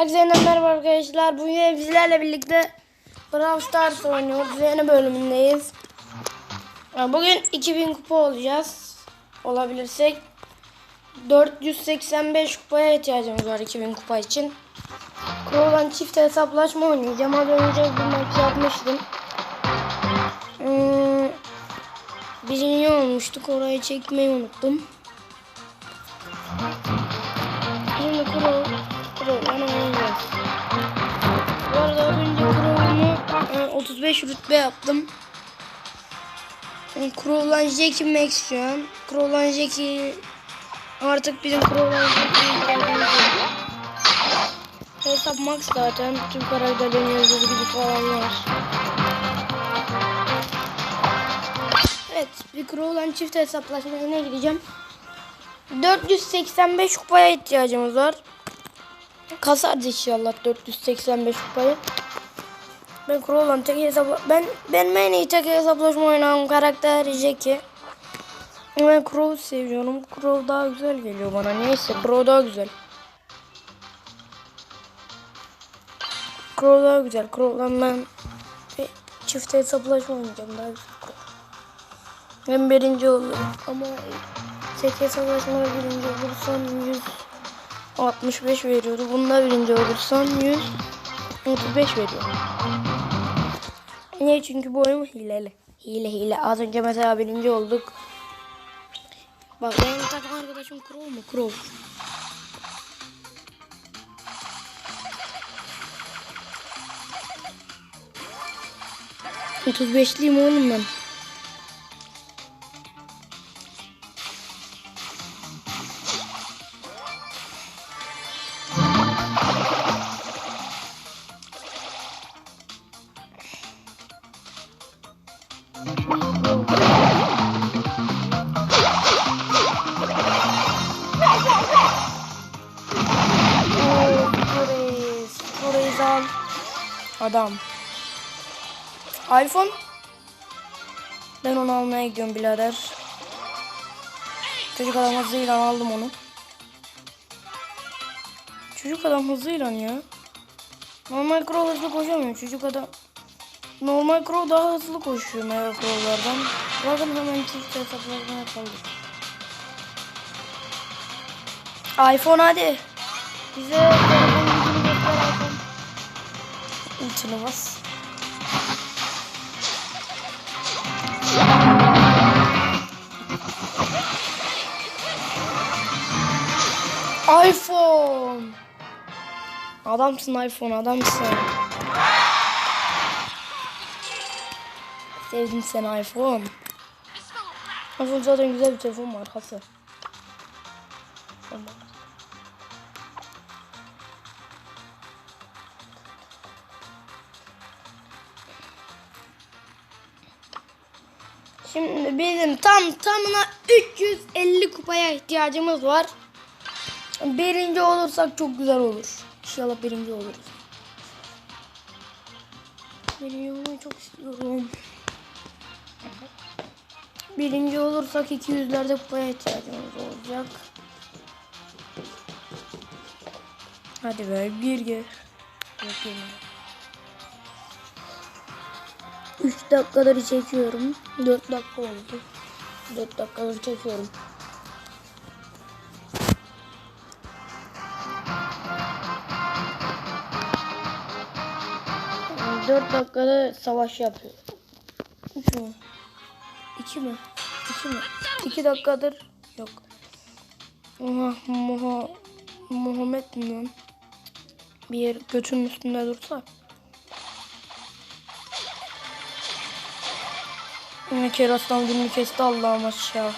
Herkese merhaba arkadaşlar. Bugün bizlerle birlikte Brawl Stars oynuyoruz. Yeni bölümündeyiz. Bugün 2000 kupa olacağız. Olabilirsek. 485 kupaya ihtiyacımız var 2000 kupa için. Crow'dan çift hesaplaşma oynayacağım. Az önce bir maç yapmıştım. Hmm, birinci olmuştuk. Orayı çekmeyi unuttum. 35 rütbe yaptım. Kuruldan Jackie Max şu an. Kuruldan Jackie artık bizim Kuruldan Jackie'nin Hesap Max zaten. Tüm karakterlerin yıldızı gibi falan var. Evet bir Kuruldan çift hesaplaşmaya gideceğim. 485 kupaya ihtiyacımız var. Kasarız inşallah 485 kupayı. Ben Crow'lan tek hesap ben ben en iyi tek hesaplaşma oynayan karakter Jackie. Ben Crow seviyorum. Crow daha güzel geliyor bana. Neyse Crow daha güzel. Crow daha güzel. Crow'dan ben bir çift hesaplaşma oynayacağım daha güzel. Crow. Ben birinci olurum ama tek hesaplaşmada birinci olursam 165 veriyordu. Bunda birinci olursam 135 veriyor. Niye? Çünkü bu oyun hileli. Hile hile. Az önce mesela birinci olduk. Bak benim takım arkadaşım Crow mu? Crow. Otuz beşliyim oğlum ben. Adam. iPhone. Ben onu almaya gidiyorum birader. Çocuk adam hızıyla aldım onu. Çocuk adam hızıyla ya. Normal Crow hızlı koşamıyor. Çocuk adam Normal Crow daha hızlı koşuyor Mega Crow'lardan. Bakın hemen çift hesaplarına kaldık. iPhone hadi. Bize İçine bas. iPhone. Adamsın iPhone adamsın. Sevdim seni iPhone. iPhone zaten güzel bir telefon markası. Tamam. Şimdi bizim tam tamına 350 kupaya ihtiyacımız var. Birinci olursak çok güzel olur. İnşallah birinci oluruz. Birinci olmayı çok istiyorum. Birinci olursak 200'lerde kupaya ihtiyacımız olacak. Hadi be bir gel. Yok. 3 dakikaları çekiyorum. 4 dakika oldu. 4 dakikaları çekiyorum. Yani 4 dakikada savaş yapıyor. 3 mü? 2 mi? 2 mi? 2 dakikadır yok. Oha, Muha, Muhammed mi? Bir yer götünün üstünde dursa. Yine kerastan birini kesti Allah'ım aşağıya.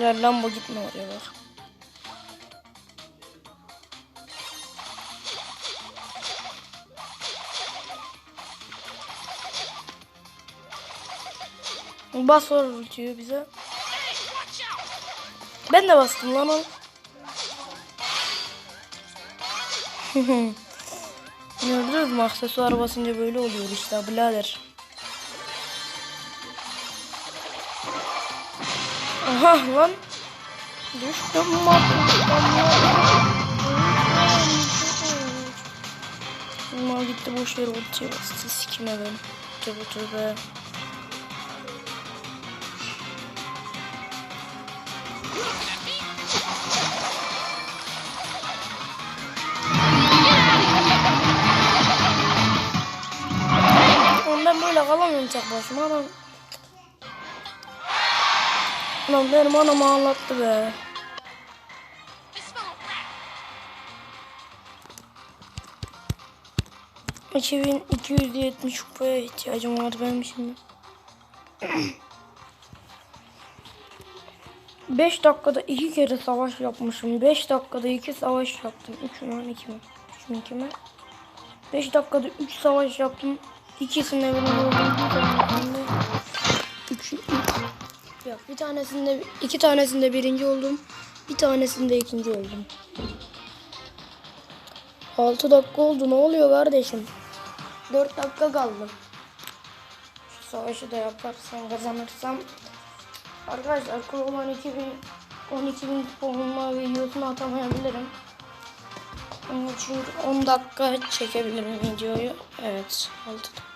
Ya Lambo gitme oraya bak. Bas var ultiyi bize. Ben de bastım lan o. Gördünüz mü aksesuar basınca böyle oluyor işte birader. Aha lan. Düştüm Bunlar gitti boş yere ortaya bastı. Sikime ben. Tövbe tövbe. Ben böyle kalamıyorum tek başıma adam. Lan benim anam ağlattı be. Yüz yetmiş kupaya ihtiyacım var benim şimdi. 5 dakikada iki kere savaş yapmışım. 5 dakikada iki savaş yaptım. 3 mü 2 mi? 3 mü 2 mi? 5 dakikada 3 savaş yaptım. İkisinde. Bir tanesinde 3 Yok bir tanesinde iki tanesinde birinci oldum. Bir tanesinde ikinci oldum. 6 dakika oldu. Ne oluyor kardeşim? 4 dakika kaldı. Şu savaşı da yaparsam kazanırsam Arkadaşlar Kroman 2000 12.000 puanla videosunu atamayabilirim. Ama Çünkü 10 dakika çekebilirim videoyu. Evet. 6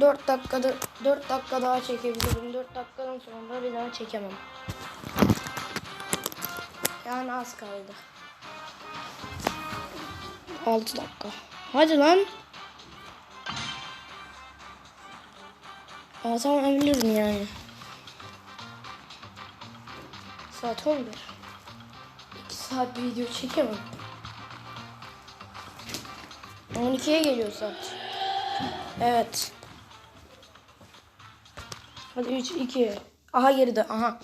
4 dakikada 4 dakika daha çekebilirim. 4 dakikadan sonra bir daha çekemem. Yani az kaldı. 6 dakika. Hadi lan. Atamayabilirim yani. Saat 11. 2 saat video çekemem. 12'ye geliyor saat. Evet. Hadi 3, 2. Aha geride. Aha.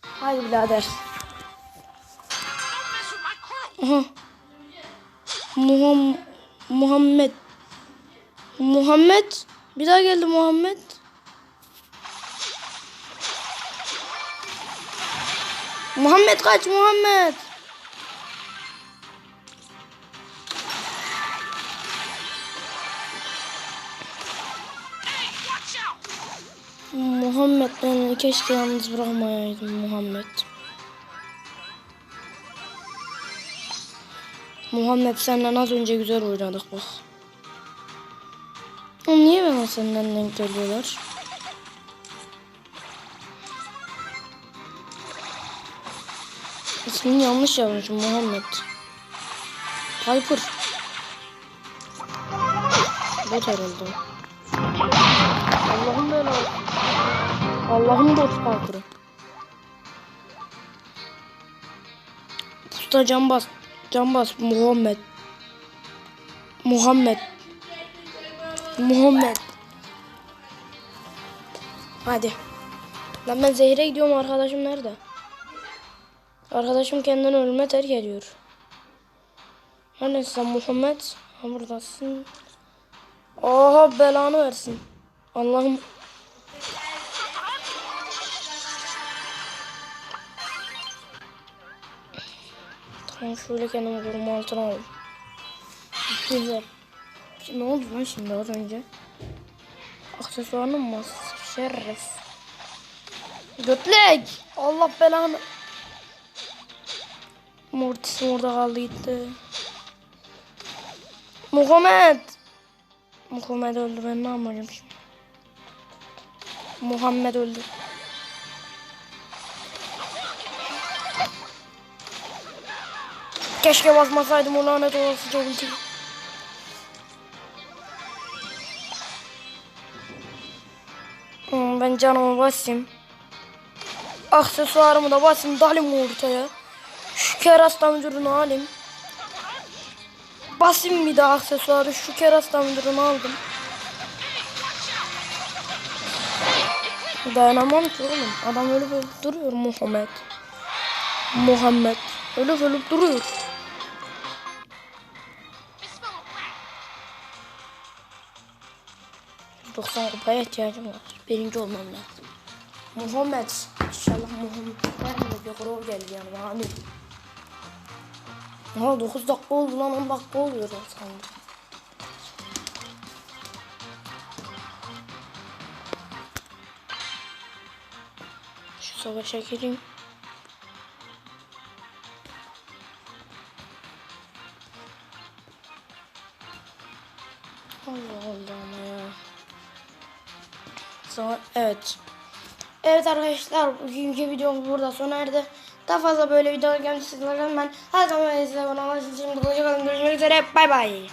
Hadi birader. Aha. Muham Muhammed. Muhammed. Bir daha geldi Muhammed. Muhammed kaç Muhammed. Muhammed beni keşke yalnız bırakmayaydım Muhammed. Muhammed senden az önce güzel oynadık bak. Oğlum niye bana senden denk geliyorlar? İsmini yanlış yazmışım Muhammed. Piper. Bot herhalde. Allah'ım belası. Allah'ım bot Piper'ı. Usta can bas. Can Muhammed. Muhammed. Muhammed. Hadi. Lan ben zehre gidiyorum arkadaşım nerede? Arkadaşım kendini ölüme terk ediyor. Neredesin sen Muhammed? Ha buradasın. Oha belanı versin. Allah'ım. Tamam şöyle kendimi koruma altına alayım. Güzel. Ne oldu lan şimdi az önce? Aksesuarını mı bas? Şerref. Götlek! Allah belanı. Mortis'im orada kaldı gitti. Muhammed. Muhammed öldü ben ne yapacağım şimdi? Muhammed öldü. Keşke basmasaydım o lanet olası ultiyi. Hmm, ben canımı basayım. Aksesuarımı da basayım dalim ortaya. Şu kerasta müdürünü alayım. Basayım bir daha aksesuarı. Şu kerasta müdürünü aldım. Dayanamam ki oğlum. Adam ölüp ölüp duruyor Muhammed. Muhammed. Ölüp ölüp duruyor. ...90 kupaya ihtiyacım var. Birinci olmam lazım. Muhammed. İnşallah Muhammed. De bir grov geldi yanıma. Amin. Ha 9 dakika oldu lan 10 dakika oluyor sandım. Savaşa gireyim. Allah Allah ama ya. Sonra, evet. Evet arkadaşlar bugünkü videomuz burada sona erdi. Daha fazla böyle videolar gelmesi için ben her zaman size abone olmayı Şimdi hoşçakalın görüşmek üzere bay bay.